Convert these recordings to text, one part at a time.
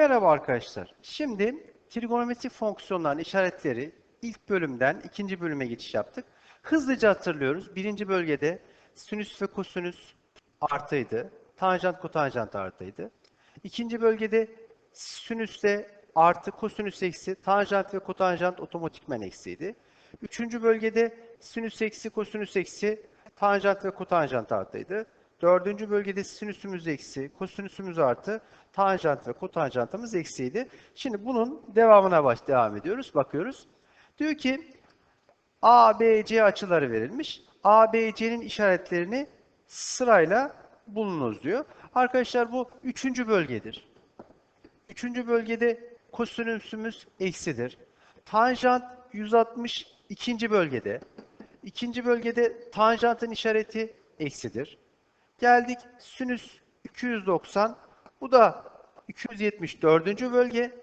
Merhaba arkadaşlar. Şimdi trigonometrik fonksiyonların işaretleri ilk bölümden ikinci bölüme geçiş yaptık. Hızlıca hatırlıyoruz. Birinci bölgede sinüs ve kosinüs artıydı. Tanjant kotanjant artıydı. İkinci bölgede sinüsle artı kosinüs eksi tanjant ve kotanjant otomatikmen eksiydi. Üçüncü bölgede sinüs eksi kosinüs eksi tanjant ve kotanjant artıydı. Dördüncü bölgede sinüsümüz eksi, kosinüsümüz artı, tanjant ve kotanjantımız eksiydi. Şimdi bunun devamına baş devam ediyoruz. Bakıyoruz. Diyor ki A, B, C açıları verilmiş. A, B, C'nin işaretlerini sırayla bulunuz diyor. Arkadaşlar bu üçüncü bölgedir. Üçüncü bölgede kosinüsümüz eksidir. Tanjant 160 ikinci bölgede. İkinci bölgede tanjantın işareti eksidir. Geldik sinüs 290. Bu da 274. bölge.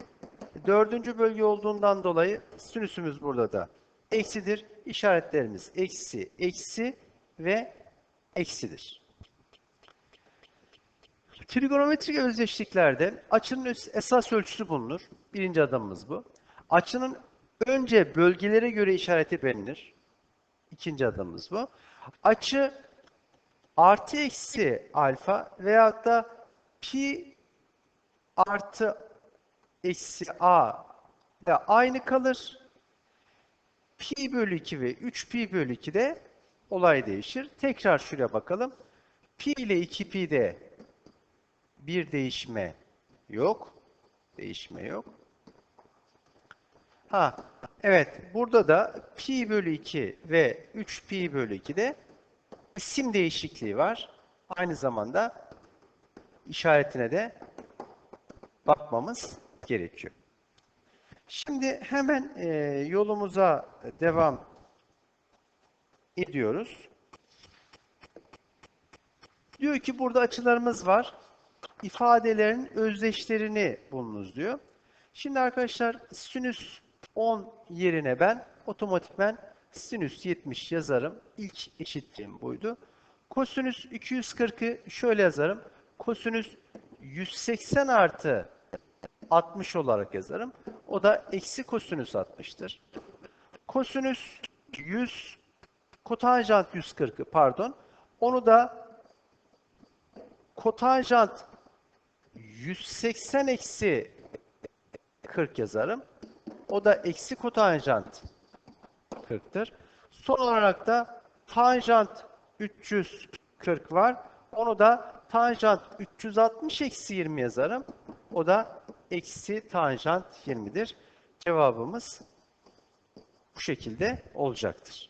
Dördüncü bölge olduğundan dolayı sinüsümüz burada da eksidir. İşaretlerimiz eksi, eksi ve eksidir. Trigonometrik özdeşliklerde açının esas ölçüsü bulunur. Birinci adımımız bu. Açının önce bölgelere göre işareti belirlenir. İkinci adımımız bu. Açı artı eksi alfa veyahut da pi artı eksi a ile aynı kalır. Pi bölü 2 ve 3 pi bölü 2 de olay değişir. Tekrar şuraya bakalım. Pi ile 2 pi de bir değişme yok. Değişme yok. Ha, evet. Burada da pi bölü 2 ve 3 pi bölü 2 de isim değişikliği var. Aynı zamanda işaretine de bakmamız gerekiyor. Şimdi hemen e, yolumuza devam ediyoruz. Diyor ki burada açılarımız var. İfadelerin özdeşlerini bulunuz diyor. Şimdi arkadaşlar sinüs 10 yerine ben otomatikmen sinüs 70 yazarım. İlk eşitliğim buydu. Kosinüs 240'ı şöyle yazarım. Kosinüs 180 artı 60 olarak yazarım. O da eksi kosinüs 60'tır. Kosinüs 100, kotanjant 140'ı pardon. Onu da kotanjant 180 eksi 40 yazarım. O da eksi kotanjant 40'tır. Son olarak da tanjant 340 var. Onu da tanjant 360 eksi 20 yazarım. O da eksi tanjant 20'dir. Cevabımız bu şekilde olacaktır.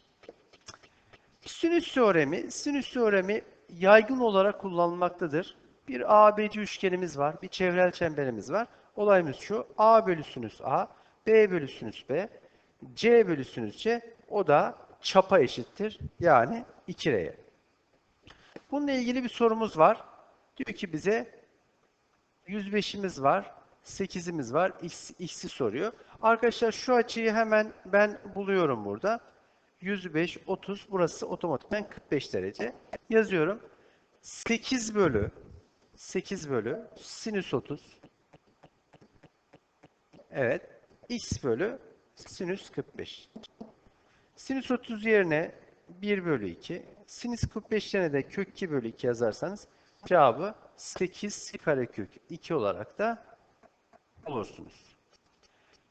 Sinüs teoremi, sinüs teoremi yaygın olarak kullanılmaktadır. Bir ABC üçgenimiz var, bir çevrel çemberimiz var. Olayımız şu, A bölü sinüs A, B bölü sinüs B, C bölü sinüs C, o da çapa eşittir. Yani 2R'ye. Bununla ilgili bir sorumuz var. Diyor ki bize 105'imiz var, 8'imiz var, x'i soruyor. Arkadaşlar şu açıyı hemen ben buluyorum burada. 105, 30, burası otomatikten 45 derece. Yazıyorum. 8 bölü 8 bölü sinüs 30 Evet. x bölü sinüs 45. Sinüs 30 yerine 1 bölü 2. Sinüs 45 yerine de kök 2 bölü 2 yazarsanız cevabı 8 karekök 2 olarak da bulursunuz.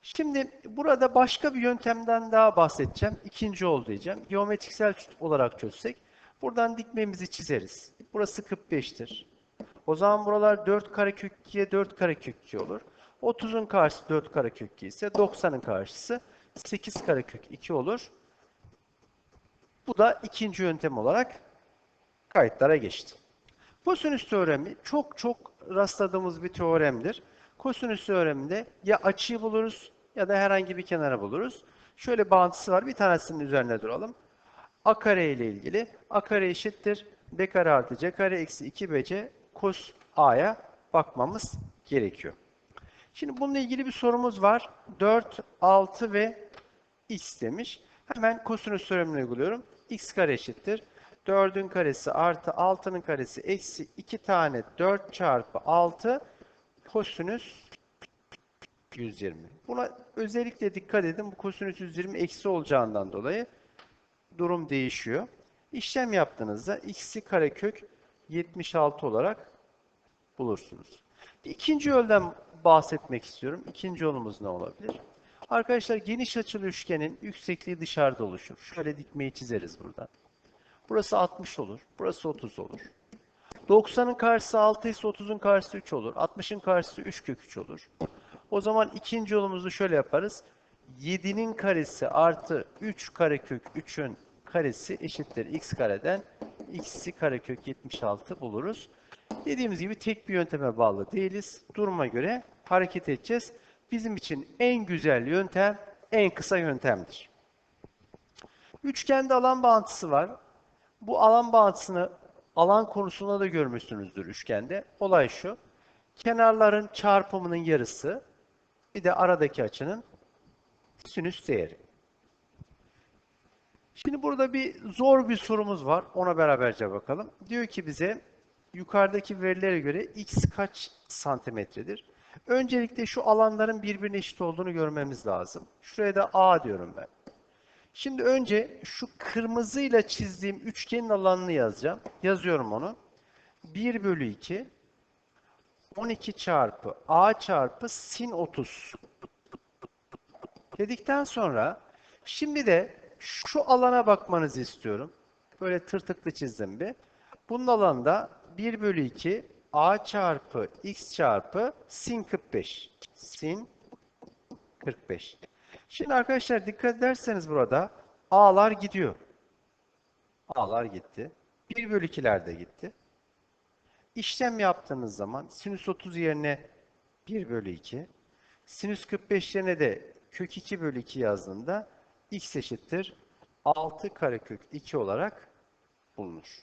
Şimdi burada başka bir yöntemden daha bahsedeceğim. İkinci ol diyeceğim. Geometriksel olarak çözsek. Buradan dikmemizi çizeriz. Burası 45'tir. O zaman buralar 4 karekök 2'ye 4 karekök 2 olur. 30'un karşısı 4 karekök 2 ise 90'ın karşısı 8 karekök 2 olur. Bu da ikinci yöntem olarak kayıtlara geçti. Kosinüs teoremi çok çok rastladığımız bir teoremdir. Kosinüs teoreminde ya açıyı buluruz ya da herhangi bir kenarı buluruz. Şöyle bağıntısı var. Bir tanesinin üzerine duralım. A kare ile ilgili. A kare eşittir. B kare artı C kare eksi 2BC cos A'ya bakmamız gerekiyor. Şimdi bununla ilgili bir sorumuz var. 4, 6 ve x demiş. Hemen kosinüs teoremini uyguluyorum. x kare eşittir. 4'ün karesi artı 6'nın karesi eksi 2 tane 4 çarpı 6 kosinüs 120. Buna özellikle dikkat edin. Bu kosinüs 120 eksi olacağından dolayı durum değişiyor. İşlem yaptığınızda x'i karekök 76 olarak bulursunuz. İkinci yoldan bahsetmek istiyorum. İkinci yolumuz ne olabilir? Arkadaşlar geniş açılı üçgenin yüksekliği dışarıda oluşur. Şöyle dikmeyi çizeriz burada. Burası 60 olur. Burası 30 olur. 90'ın karşısı 6 ise 30'un karşısı 3 olur. 60'ın karşısı 3 kök 3 olur. O zaman ikinci yolumuzu şöyle yaparız. 7'nin karesi artı 3 karekök 3'ün karesi eşittir x kareden x'i karekök 76 buluruz. Dediğimiz gibi tek bir yönteme bağlı değiliz. Duruma göre hareket edeceğiz. Bizim için en güzel yöntem en kısa yöntemdir. Üçgende alan bağıntısı var. Bu alan bağıntısını alan konusunda da görmüşsünüzdür üçgende. Olay şu. Kenarların çarpımının yarısı bir de aradaki açının sinüs değeri. Şimdi burada bir zor bir sorumuz var. Ona beraberce bakalım. Diyor ki bize yukarıdaki verilere göre x kaç santimetredir? Öncelikle şu alanların birbirine eşit olduğunu görmemiz lazım. Şuraya da a diyorum ben. Şimdi önce şu kırmızıyla çizdiğim üçgenin alanını yazacağım. Yazıyorum onu. 1 bölü 2 12 çarpı a çarpı sin 30 dedikten sonra şimdi de şu alana bakmanızı istiyorum. Böyle tırtıklı çizdim bir. Bunun alanında 1 bölü 2 a çarpı x çarpı sin 45. Sin 45. Şimdi arkadaşlar dikkat ederseniz burada a'lar gidiyor. a'lar gitti. 1 bölü 2'ler de gitti. İşlem yaptığınız zaman sinüs 30 yerine 1 bölü 2, sinüs 45 yerine de kök 2 bölü 2 yazdığında x eşittir 6 karekök 2 olarak bulunur.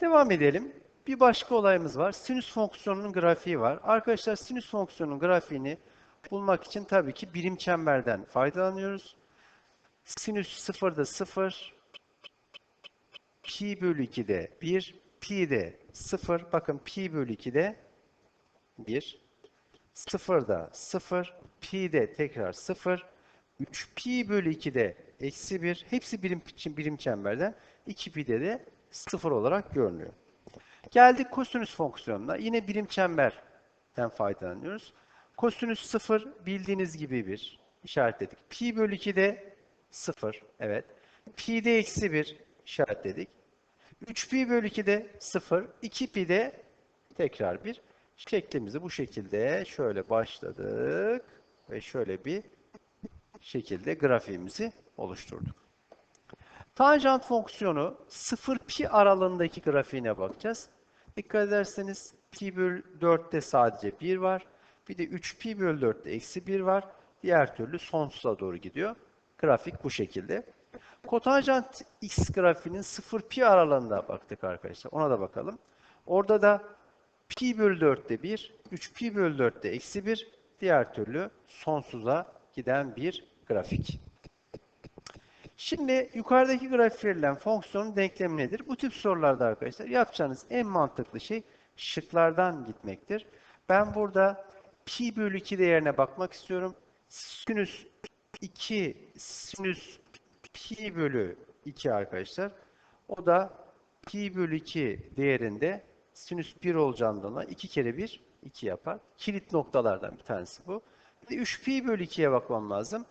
Devam edelim. Bir başka olayımız var. Sinüs fonksiyonunun grafiği var. Arkadaşlar sinüs fonksiyonunun grafiğini bulmak için tabii ki birim çemberden faydalanıyoruz. Sinüs 0'da 0, pi bölü 2'de 1, pi de 0. Bakın pi bölü 2'de 1, 0'da 0, pi de tekrar 0, 3 pi bölü 2'de eksi 1. Hepsi birim, birim çemberden. 2 pi'de de 0 olarak görünüyor. Geldik kosinüs fonksiyonuna. Yine birim çemberden faydalanıyoruz. Kosinüs 0 bildiğiniz gibi bir işaretledik. Pi bölü 2 de 0. Evet. Pi de eksi 1 işaretledik. 3 pi bölü 2 de 0. 2 pi de tekrar 1. Şeklimizi bu şekilde şöyle başladık. Ve şöyle bir şekilde grafiğimizi oluşturduk. Tanjant fonksiyonu 0 pi aralığındaki grafiğine bakacağız. Dikkat ederseniz pi bölü 4'te sadece 1 var. Bir de 3 pi bölü 4'te eksi 1 var. Diğer türlü sonsuza doğru gidiyor. Grafik bu şekilde. Kotanjant x grafiğinin 0 pi aralığında baktık arkadaşlar. Ona da bakalım. Orada da pi bölü 4'te 1, 3 pi bölü 4'te eksi 1. Diğer türlü sonsuza giden bir grafik. Şimdi yukarıdaki grafik verilen fonksiyonun denklemi nedir? Bu tip sorularda arkadaşlar yapacağınız en mantıklı şey şıklardan gitmektir. Ben burada pi bölü 2 değerine bakmak istiyorum. Sinüs 2 sinüs pi bölü 2 arkadaşlar. O da pi bölü 2 değerinde sinüs 1 olacağından dolayı 2 kere 1 2 yapar. Kilit noktalardan bir tanesi bu. Bir de 3 pi bölü 2'ye bakmam lazım.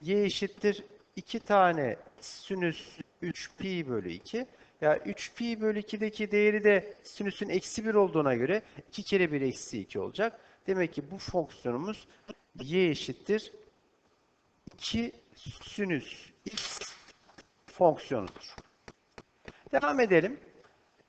y eşittir 2 tane sinüs 3 pi bölü 2. Ya 3 pi bölü 2'deki değeri de sinüsün eksi 1 olduğuna göre 2 kere 1 eksi 2 olacak. Demek ki bu fonksiyonumuz y eşittir 2 sinüs x fonksiyonudur. Devam edelim.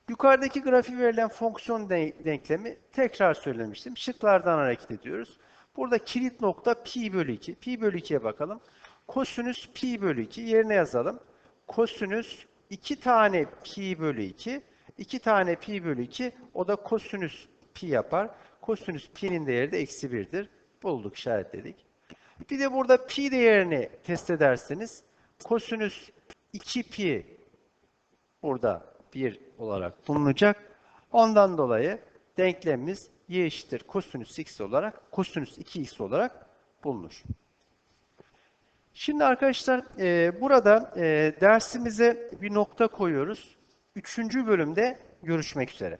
Yukarıdaki grafiği verilen fonksiyon denklemi tekrar söylemiştim. Şıklardan hareket ediyoruz. Burada kilit nokta pi bölü 2. Pi bölü 2'ye bakalım. Kosinüs pi bölü 2 yerine yazalım. Kosinüs 2 tane pi bölü 2. 2 tane pi bölü 2 o da kosinüs pi yapar. Kosinüs pi'nin değeri de eksi 1'dir. Bulduk işaretledik. Bir de burada pi değerini test ederseniz kosinüs 2 pi burada 1 olarak bulunacak. Ondan dolayı denklemimiz y eşittir kosinüs x olarak, kosinüs 2x olarak bulunur. Şimdi arkadaşlar e, burada e, dersimize bir nokta koyuyoruz. Üçüncü bölümde görüşmek üzere.